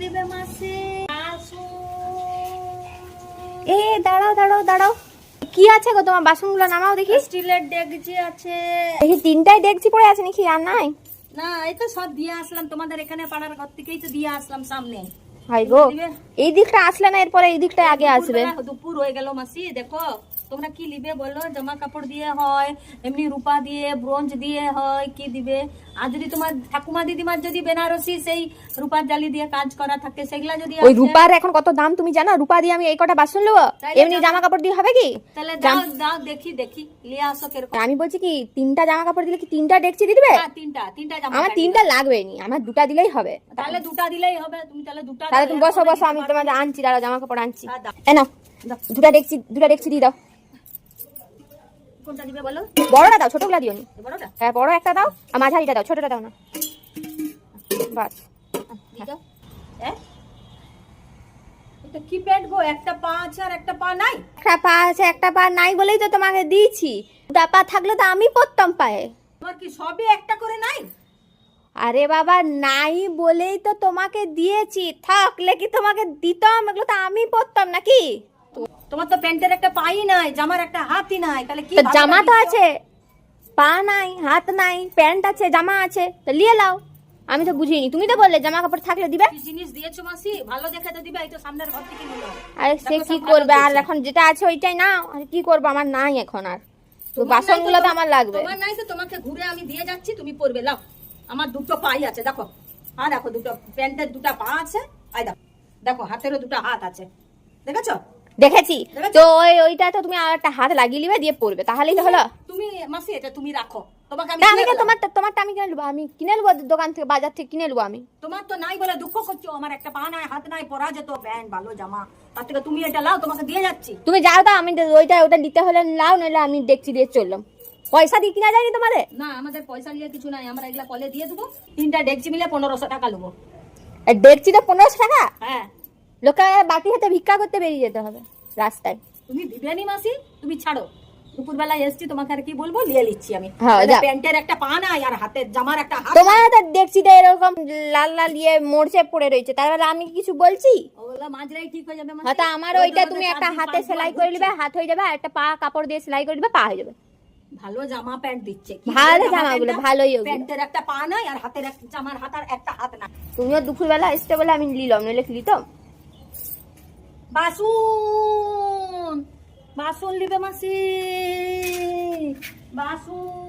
নিবে মাসি এ দাঁড়াও দাঁড়াও দাঁড়াও। কি আছে গো তোমার বাসনগুলো? নামাও দেখি। স্টিলের ডেকচি আছে। দেখি তিনটাই ডেকচি পড়ে আছে নাকি? আর নাই? না এই তো সব দিয়ে আসলাম। তোমাদের এখানে পাড়ার ঘর থেকেই তো দিয়ে আসলাম সামনে। হাই গো এই দিকটা আসলে না এরপরে এই দিকটা আগে আসবে। দুপুর হয়ে গেল মাসি দেখো। তোমরা কি নিবে বলো? জামা কাপড় দিয়ে হয় এমনি রূপা দিয়ে ব্রোঞ্জ দিয়ে হয় কি দিবে? আর যদি তোমার ঠাকুমা দিদিমার যদি বেনারসি সেই রূপার জালি দিয়ে কাজ করা থাকে সেগুলা যদি ওই রূপার এখন কত দাম? তুমি জানো রূপা দিয়ে আমি এই কটা বাসন নেব? এমনি জামা কাপড় দিয়ে হবে কি? তাহলে দাও দাও দেখি দেখি লিয়ে আসো কীরকম। আমি বলছি কি তিনটা জামা কাপড় দিলে কি তিনটা ডেকচি দিয়ে দিবে? হ্যাঁ, তিনটা তিনটা জামা আমার তিনটা লাগবে নি আমার দুটা দিলেই হবে। তাহলে দুটা দিলেই হবে তুমি তাহলে দুটা তাহলে তুমি বসো বসো আমি তোমার আনছি দাঁড়াও জামা কাপড় আনছি। হ্যাঁ। এ নাও দুটা ডেকচি দুটা ডেকচি দিয়ে দাও। কোনটা দিবে বলো? বড়টা দাও ছোটগুলা দিও নি বড়টা? হ্যাঁ বড় একটা দাও আর মাঝারিটা দাও ছোটটা দাও না। বাস। কি প্যান্ট গো? একটা পা আছে আর একটা পা নাই? একটা পা আছে একটা পা নাই বলেই তো তোমাকে দিয়েছি। দুটা পা থাকলে তো আমি পরতাম পায়ে। তোমার কি সবই একটা করে নাই? আরে বাবা নাই বলেই তো তোমাকে দিয়েছি। থাকলে কি তোমাকে দিতাম? এগুলো তো আমি পরতাম নাকি? তোমার তো প্যান্টের একটা পাই নাই জামার একটা হাতই নাই তাহলে কি জামা তো আছে পা নাই হাত নাই প্যান্ট আছে জামা আছে তো নিয়ে লাও আমি তো বুঝিনি তুমি তো বললে জামা কাপড় থাকলে দিবে। কি জিনিস দিয়েছ মাসি? ভালো দেখে তো দিবে এই তো সামনের ঘর থেকে নিলো। আরে সে কি করবে আর এখন যেটা আছে ওইটাই না আর কি করব আমার নাই এখন আর। তো বাসনগুলো তো আমার লাগবে। তোমার নাই তো তোমাকে ঘুরে আমি দিয়ে যাচ্ছি তুমি পরবে লাও আমার দুটো পাই আছে দেখো। হ্যাঁ দেখো দুটো প্যান্টের দুটো পা আছে আই দেখো। দেখো হাতেরও দুটো হাত আছে। দেখেছ? দেখেছি। তো ওই ওইটা তো তুমি আর একটা হাত লাগিয়ে নিবে দিয়ে পড়বে তাহলেই তো হলো। তুমি মাসি এটা তুমি রাখো। তোমাকে আমি তা আমি দিয়ে কেন দিলাম। তোমারটা আমি কিনে নেব? আমি কিনে নেব দোকান থেকে বাজার থেকে কিনে নেব আমি? তোমার তো নাই বলে দুঃখ করছ। আমার একটা পা নাই হাত নাই পরা যেত প্যান্ট ভালো জামা। তার থেকে তুমি এটা লাও তোমাকে দিয়ে যাচ্ছি। তুমি যাও তো আমি ওইটা ওটা নিতে হলে লাও নইলে আমি দেখছি দিয়ে চললাম। পয়সা দিয়ে কিনা যায়নি তোমারে না আমাদের পয়সা নিয়ে কিছু নাই। আমরা এগুলা কলে দিয়ে দেবো। তিনটা ডেকচি মিলে পনেরোশো টাকা নেব তো পনেরোশো টাকা? হ্যাঁ। লোকে বাটি হাতে ভিক্ষা করতে বেরিয়ে যেতে হবে। রাস্তায়। তুমি দিবে নি মাসি তুমি ছাড়ো। দুপুর বেলায় এসছি তোমাকে আর কি বলব? নিয়ে নিচ্ছি আমি। হ্যাঁ। প্যান্টের একটা পা নাই আর হাতের জামার একটা হাত তোমার তো দেখছি তো এরকম লাল লাল ইয়ে পড়ে রয়েছে তাহলে আমি কিছু বলছি? ওগুলো মাঝরাই ঠিক হয়ে যাবে। হয়তো আমার ওইটা তুমি একটা হাতে সেলাই করে। দিবে হাত হয়ে যাবে আর একটা পা কাপড় দিয়ে সেলাই করে পা হয়ে যাবে। ভালো জামা প্যান্ট দিচ্ছে। ভালো জামাগুলো, ভালোই ওগুলো। প্যান্টের একটা পা নাই আর হাতের জামার হাত আর একটা হাত নাই। তুমিও দুপুরবেলা এসতে বলে আমি নিলাম নইলে কি লিতাম বাসুন বাসুন লিবে মাসি বাসুন।